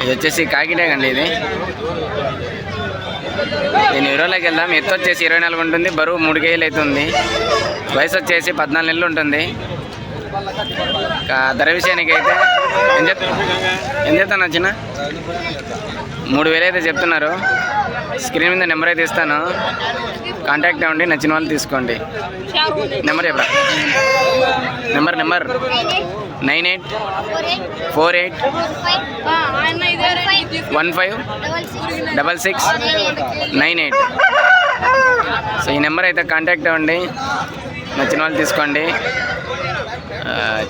ఇది వచ్చేసి కాకినాడ అండి ఇది. నేను ఇరవైలోకి వెళ్దాం. ఎత్తు వచ్చేసి ఇరవై నాలుగు ఉంటుంది. బరువు మూడు కేజీలు అవుతుంది వయసు వచ్చేసి పద్నాలుగు నెలలు ఉంటుంది. ధర విషయానికి అయితే ఏం చెప్తా ఏం చెప్తాను వచ్చిన మూడు వేలు అయితే చెప్తున్నారు. స్క్రీన్ మీద నెంబర్ అయితే ఇస్తాను. కాంటాక్ట్ అవ్వండి. నచ్చిన వాళ్ళు తీసుకోండి. నెంబర్ చెప్పరా? Number number. Nine eight four eight one five double six nine eight so ఈ నెంబర్ అయితే కాంటాక్ట్ అవ్వండి. నచ్చిన వాళ్ళు తీసుకోండి.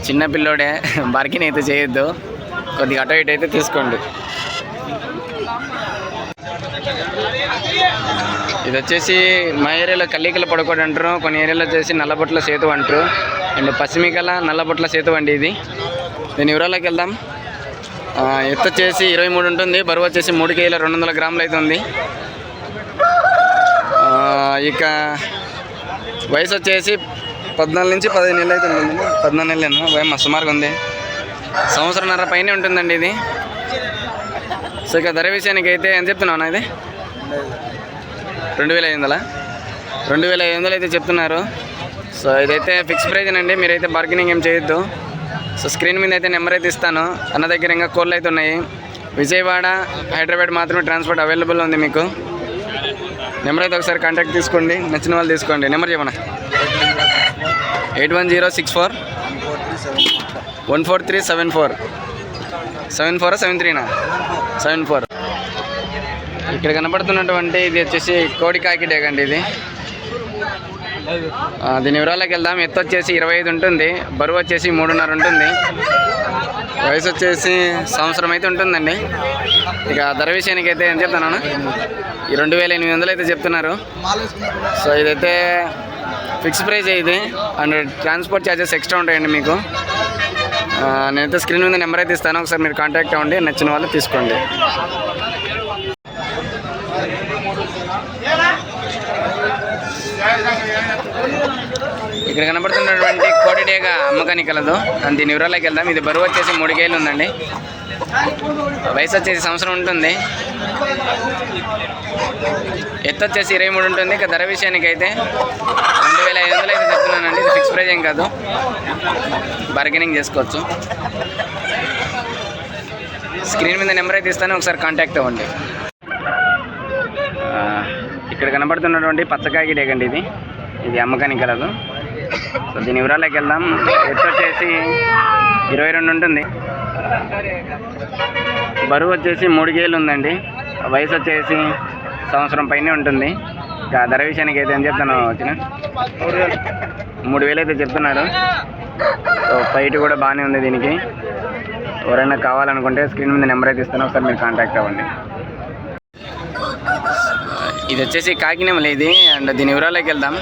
చిన్న పిల్లోడే బార్కిన్ అయితే చేయొద్దు. కొద్దిగా అటో ఇటు అయితే తీసుకోండి. ఇది వచ్చేసి మా ఏరియాలో కల్లికల పడుకోడు అంటారు. కొన్ని ఏరియాలో వచ్చేసి నల్లబొట్ల సేతు అంటారు. అండ్ పశ్చిమికల నల్లబొట్ల సేతు అండి ఇది. దీని వివరాలకు వెళ్దాం. ఎత్తు వచ్చేసి ఇరవై మూడు ఉంటుంది. బరువు వచ్చేసి మూడు కేజీల రెండు వందల గ్రాములు అవుతుంది ఉంది. ఇక వయసు వచ్చేసి పద్నాలుగు నుంచి పదిహేను నెలలు అయితే ఉంటుంది. పద్నాలుగు నెలలు వయం సుమారుగా ఉంది. సంవత్సరంన్నర పైనే ఉంటుందండి ఇది. సో ఇక ధర విషయానికి అయితే ఎంత చెప్తున్నావు ఇది? రెండు వేల ఐదు వందల? రెండు వేల ఐదు వందలు అయితే చెప్తున్నారు. సో ఇదైతే ఫిక్స్ ప్రైజ్ అండి మీరైతే బార్గెనింగ్ ఏం చేయొద్దు. సో స్క్రీన్ మీద అయితే నెంబర్ అయితే ఇస్తాను. అన్న దగ్గర ఇంకా కోళ్ళు అయితే ఉన్నాయి. విజయవాడ హైదరాబాద్ మాత్రమే ట్రాన్స్పోర్ట్ అవైలబుల్ ఉంది మీకు. నెంబర్ అయితే ఒకసారి కాంటాక్ట్ తీసుకోండి. నచ్చిన వాళ్ళు తీసుకోండి. నెంబర్ చెప్పనా? Eight one zero six four. One four three seven four. Seven four? Seven త్రీనా? Seven four. ఇక్కడ కనపడుతున్నటువంటి ఇది వచ్చేసి కోడి కాకిడే అండి ఇది. దీని వివరాలకు వెళ్దాం. ఎత్తు వచ్చేసి ఇరవై ఐదు ఉంటుంది. బరువు వచ్చేసి మూడున్నర ఉంటుంది. వయసు వచ్చేసి సంవత్సరం అయితే ఉంటుందండి. ఇక ధర విషయానికి అయితే ఏం చెప్తాను ఈ రెండు వేల ఎనిమిది వందలు అయితే చెప్తున్నారు. సో ఇదైతే ఫిక్స్ ప్రైస్ ఇది? అండ్ ట్రాన్స్పోర్ట్ ఛార్జెస్ ఎక్స్ట్రా ఉంటాయండి మీకు. నేనైతే స్క్రీన్ మీద నెంబర్ అయితే ఇస్తాను. ఒకసారి మీరు కాంటాక్ట్ అవ్వండి. నచ్చిన వాళ్ళు తీసుకోండి. ఇక్కడ కనబడుతున్నటువంటి కోటిడేగా అమ్మకానికి కలదు అండ్ దీని వివరాలకి వెళ్దాం. ఇది బరువు వచ్చేసి మూడు ఉందండి. వయసు వచ్చేసి సంవత్సరం ఉంటుంది. ఎత్తు వచ్చేసి ఇరవై మూడు ఉంటుంది. ఇక ధర విషయానికి అయితే రెండు వేల ఐదు వందలు అయితే చెప్తున్నానండి. ఇది ఫిక్స్ ప్రైజ్ ఏం కాదు. బార్గెనింగ్ చేసుకోవచ్చు. స్క్రీన్ మీద నెంబర్ అయితే ఇస్తాను. ఒకసారి కాంటాక్ట్ అవ్వండి. ఇక్కడ కనబడుతున్నటువంటి పచ్చకాయ డేగండి ఇది. ఇది అమ్మకానికి కలదు సో దీని వివరాలకి వెళ్దాం. ఎత్తు వచ్చేసి ఇరవై రెండు ఉంటుంది. బరువు వచ్చేసి మూడు కేలు ఉందండి. వయసు వచ్చేసి సంవత్సరం పైనే ఉంటుంది. ఇంకా ధర విషయానికి అయితే ఏం చెప్తాను వచ్చిన మూడు వేలు అయితే చెప్తున్నారు. సో ఫైట్ కూడా బాగానే ఉంది దీనికి. ఎవరైనా కావాలనుకుంటే స్క్రీన్ మీద నెంబర్ అయితే ఇస్తాను. ఒకసారి మీరు కాంటాక్ట్ అవ్వండి. ఇది వచ్చేసి కాకినేమలే ఇది. అండ్ దీని వివరాలకి వెళ్దాం.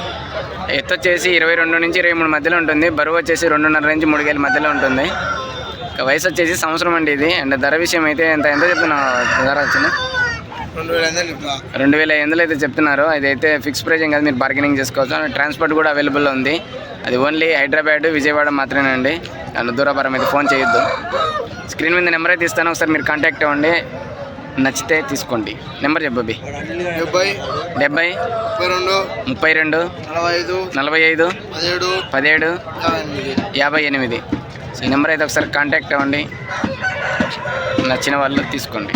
ఎత్తు వచ్చేసి ఇరవై రెండు నుంచి ఇరవై మూడు మధ్యలో ఉంటుంది. బరువు వచ్చేసి రెండున్నర నుంచి మూడు వేల మధ్యలో ఉంటుంది. వయసు వచ్చేసి సంవత్సరం అండి ఇది. అండ్ ధర విషయం అయితే ఎంత ఎంత చెప్తున్నా ధర వచ్చిన రెండు వేల ఐదు వందలు అయితే చెప్తున్నారు. అదైతే ఫిక్స్ ప్రైజ్ ఏం కాదు మీరు బార్గెనింగ్ చేసుకోవచ్చు. అండ్ ట్రాన్స్పోర్ట్ కూడా అవైలబుల్ ఉంది. అది ఓన్లీ హైదరాబాద్ విజయవాడ మాత్రమేనండి. అండ్ దూరపరం అయితే ఫోన్ చేయొద్దు. స్క్రీన్ మీద నెంబర్ అయితే ఇస్తాను. ఒకసారి మీరు కాంటాక్ట్ అవ్వండి. నచ్చితే తీసుకోండి. నెంబర్ చెప్పబ్బి డెబ్బై డెబ్బై ముప్పై రెండు ముప్పై రెండు నలభై ఐదు నలభై ఐదు పదిహేడు పదిహేడు యాభై ఎనిమిది. ఈ నెంబర్ అయితే ఒకసారి కాంటాక్ట్ అవ్వండి. నచ్చిన వాళ్ళు తీసుకోండి.